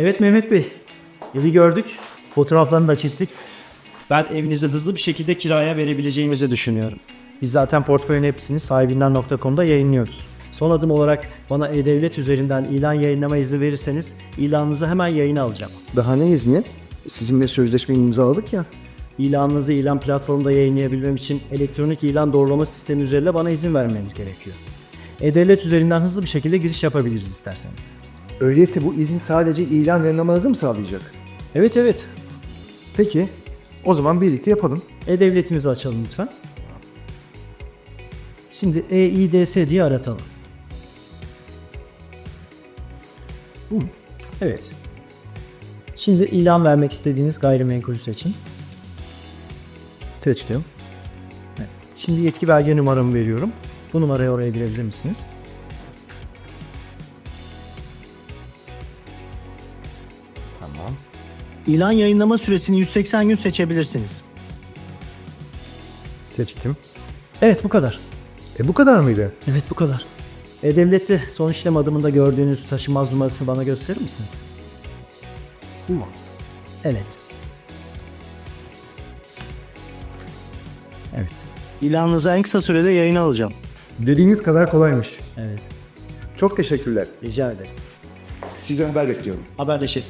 Evet Mehmet Bey. Evi gördük. Fotoğraflarını da çektik. Ben evinizi hızlı bir şekilde kiraya verebileceğimizi düşünüyorum. Biz zaten portföyün hepsini sahibinden.com'da yayınlıyoruz. Son adım olarak bana E-Devlet üzerinden ilan yayınlama izni verirseniz ilanınızı hemen yayına alacağım. Daha ne izni? Sizinle sözleşme imzaladık ya. İlanınızı ilan platformunda yayınlayabilmem için elektronik ilan doğrulama sistemi üzerinde bana izin vermeniz gerekiyor. E-Devlet üzerinden hızlı bir şekilde giriş yapabiliriz isterseniz. Öyleyse bu izin sadece ilan yayınlamanızı mı sağlayacak? Evet evet. Peki, o zaman birlikte yapalım. E-Devletimizi açalım lütfen. Şimdi EIDS diye aratalım. Hmm, Evet. Şimdi ilan vermek istediğiniz gayrimenkulü seçin. Seçtim. Şimdi yetki belge numaramı veriyorum. Bu numarayı oraya girebilir misiniz? Tamam. İlan yayınlama süresini 180 gün seçebilirsiniz. Seçtim. Evet bu kadar. E bu kadar mıydı? Evet bu kadar. E-Devlet'te son işlem adımında gördüğünüz taşınmaz numarasını bana gösterir misiniz? Bu mu? Evet. Evet. İlanınızı en kısa sürede yayına alacağım. Dediğiniz kadar kolaymış. Evet. Çok teşekkürler. Rica ederim. Sizden haber bekliyorum. Haberleşelim.